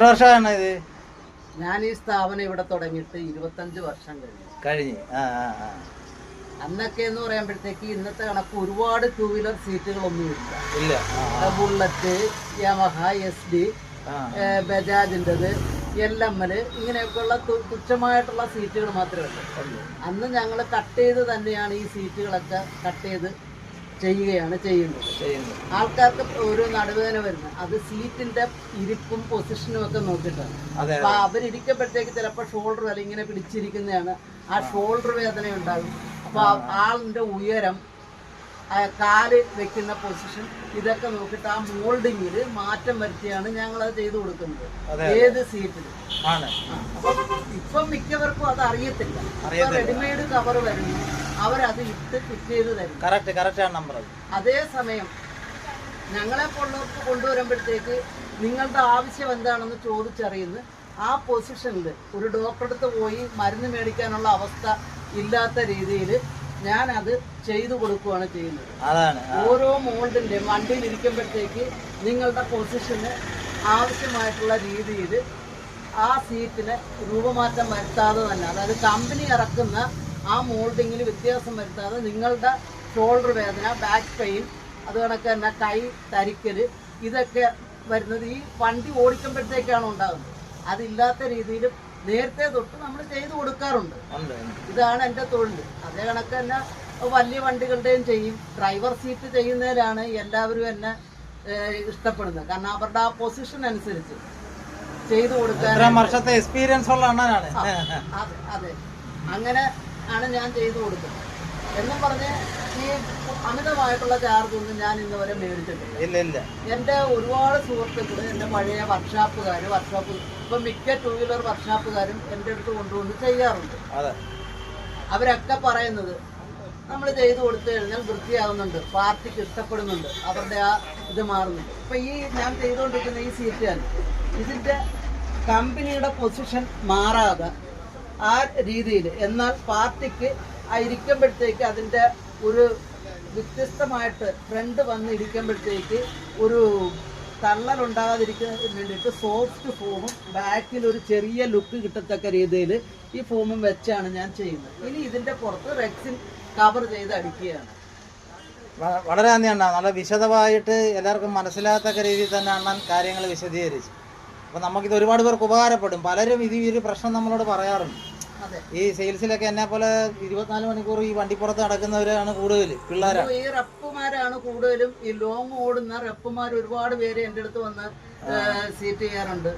വർഷമാണ് ഇത്? ഞാൻ ഈ സ്ഥാപനം ഇവിടെ തുടങ്ങിയിട്ട് ഇരുപത്തഞ്ച് വർഷം കഴിഞ്ഞു. കഴിഞ്ഞു. ആ ആ ആ. അന്നൊക്കെ എന്ന് പറയുമ്പോഴത്തേക്ക് ഇന്നത്തെ കണക്ക് ഒരുപാട് ടൂ വീലർ സീറ്റുകളൊന്നും ഇല്ല. ഇല്ല ആ. ആ, ബുള്ളറ്റ് യമഹ എസ് ഡി ആ. ബജാജിന്റെത് എൽ എം എൽ ഇങ്ങനെയൊക്കെയുള്ള തു- തുച്ഛമായിട്ടുള്ള സീറ്റുകൾ മാത്രമേ ഉള്ളൂ. അന്ന് ഞങ്ങൾ കട്ട് ചെയ്ത് തന്നെയാണ് ഈ സീറ്റുകളൊക്കെ കട്ട് ചെയ്ത് ചെയ്യുകയാണ് ചെയ്യുന്നത്. ചെയ്യുന്നു ആൾക്കാർക്ക് ഒരു നടുവേദന വരുന്നത്. അത് സീറ്റിന്റെ ഇരിപ്പും പൊസിഷനും ഒക്കെ നോക്കിയിട്ടാണ്. അപ്പൊ അവരിയ്ക്കുമ്പോഴത്തേക്ക് ചിലപ്പോൾ ഷോൾഡർ വല്ല ഇങ്ങനെ പിടിച്ചിരിക്കുന്നതാണ്. ആ ഷോൾഡർ വേദന ഉണ്ടാകും. അപ്പൊ ആളിന്റെ ഉയരം കാൽ വെക്കുന്ന പൊസിഷൻ ഇതൊക്കെ നോക്കിയിട്ട് ആ മോൾഡിങ്ങിൽ മാറ്റം വരുത്തിയാണ് ഞങ്ങൾ അത് ചെയ്തു കൊടുക്കുന്നത്. ഏത് സീറ്റിൽ ഇപ്പം മിക്കവർക്കും അത് അറിയത്തില്ല. റെഡിമെയ്ഡ് കവർ വരുന്നു. അവരത് ഇട്ട് ഫിറ്റ് ചെയ്ത് തരും. കറക്റ്റ് കറക്റ്റ് ആണ് നമ്പർ അത് അതേസമയം ഞങ്ങളെ പോലുള്ളവർക്ക് കൊണ്ടുവരുമ്പോഴത്തേക്ക് നിങ്ങളുടെ ആവശ്യം എന്താണെന്ന് ചോദിച്ചറിയുന്ന ആ പൊസിഷനിൽ ഒരു ഡോക്ടറെ അടുത്ത് പോയി മരുന്ന് മേടിക്കാനുള്ള അവസ്ഥ ഇല്ലാത്ത രീതിയിൽ ഞാൻ അത് ചെയ്തു കൊടുക്കുകയാണ് ചെയ്യുന്നത്. അതാണ് ഓരോ മോൾഡിന്റെയും വണ്ടിയിൽ ഇരിക്കുമ്പോഴത്തേക്ക് നിങ്ങളുടെ പൊസിഷന് ആവശ്യമായിട്ടുള്ള രീതിയിൽ ആ സീറ്റിന് രൂപമാറ്റം വരുത്താതെ തന്നെ അതായത് കമ്പനി ഇറക്കുന്ന ആ മോൾഡിങ്ങിൽ വ്യത്യാസം വരുത്താതെ നിങ്ങളുടെ ഷോൾഡർ വേദന ബാക്ക് പെയിൻ അത് കണക്ക് തന്നെ കൈ തരിക്കൽ ഇതൊക്കെ വരുന്നത് ഈ വണ്ടി ഓടിക്കുമ്പോഴത്തേക്കാണ് ഉണ്ടാകുന്നത് അതില്ലാത്ത രീതിയിൽ നേരത്തെ തൊട്ട് നമ്മൾ ചെയ്തു കൊടുക്കാറുണ്ട്. ഇതാണ് എന്റെ തൊഴിൽ അതേ കണക്ക് തന്നെ വലിയ വണ്ടികളുടെയും ചെയ്യും. ഡ്രൈവർ സീറ്റ് ചെയ്യുന്നതിലാണ് എല്ലാവരും എന്നെ ഇഷ്ടപ്പെടുന്നത്. കാരണം അവരുടെ ആ പൊസിഷൻ അനുസരിച്ച് ചെയ്തു കൊടുക്കാൻ വർഷത്തെ എക്സ്പീരിയൻസ് ഉള്ള അണ്ണനാണ്. അതെ. അങ്ങനെ ആണ് ഞാൻ ചെയ്തു കൊടുക്കുന്നത്. എന്നും പറഞ്ഞ് ഈ അമിതമായിട്ടുള്ള ചാർജ് ഒന്നും ഞാൻ ഇന്ന് വരെ മേടിച്ചിട്ടില്ല. എന്റെ ഒരുപാട് സുഹൃത്തുക്കൾ എന്റെ പഴയ വർക്ക്ഷോപ്പുകാര് വർക്ക്ഷോപ്പ് ഇപ്പം മിക്ക ടൂ വീലർ വർക്ക്ഷോപ്പുകാരും എന്റെ അടുത്ത് കൊണ്ടുവന്ന് ചെയ്യാറുണ്ട്. അവരൊക്കെ പറയുന്നത് നമ്മൾ ചെയ്തു കൊടുത്തു കഴിഞ്ഞാൽ വൃത്തിയാകുന്നുണ്ട് പാർട്ടിക്ക് ഇഷ്ടപ്പെടുന്നുണ്ട് അവരുടെ ആ ഇത് മാറുന്നുണ്ട്. ഇപ്പൊ ഈ ഞാൻ ചെയ്തുകൊണ്ടിരിക്കുന്ന ഈ സീറ്റാണ് ഇതിന്റെ കമ്പനിയുടെ പൊസിഷൻ മാറാതെ ആ രീതിയിൽ. എന്നാൽ പാർട്ടിക്ക് ഇരിക്കുമ്പോഴത്തേക്ക് അതിന്റെ ഒരു വ്യത്യസ്തമായിട്ട് ഫ്രണ്ട് വന്ന് ഇരിക്കുമ്പോഴത്തേക്ക് ഒരു തള്ളലുണ്ടാകാതിരിക്കുന്നതിന് വേണ്ടിയിട്ട് സോഫ്റ്റ് ഫോമും ബാക്കിൽ ഒരു ചെറിയ ലുക്ക് കിട്ടത്തക്ക രീതിയിൽ ഈ ഫോമും വെച്ചാണ് ഞാൻ ചെയ്യുന്നത്. ഇനി ഇതിന്റെ പുറത്ത് റെക്സിൻ കവർ ചെയ്ത് അടിക്കുകയാണ്. വളരെ നന്ദി അണ്ണ. നല്ല വിശദമായിട്ട് എല്ലാവർക്കും മനസ്സിലാകത്തക്ക രീതിയിൽ തന്നെ അണ്ണൻ കാര്യങ്ങൾ വിശദീകരിച്ചു. അപ്പം നമുക്കിത് ഒരുപാട് പേർക്ക് ഉപകാരപ്പെടും. പലരും ഇത് ഈ ഒരു പ്രശ്നം നമ്മളോട് പറയാറുണ്ട്. ഈ സെയിൽസിലൊക്കെ എന്നെ പോലെ ഇരുപത്തിനാല് മണിക്കൂർ ഈ വണ്ടിപ്പുറത്ത് നടക്കുന്നവരാണ് കൂടുതൽ പിള്ളേരാണ് ഈ റപ്പുമാരാണ് കൂടുതലും. ഈ ലോങ് ഓടുന്ന റപ്പുമാർ ഒരുപാട് പേര് എന്റെ അടുത്ത് വന്ന് സീറ്റ് ചെയ്യാറുണ്ട്.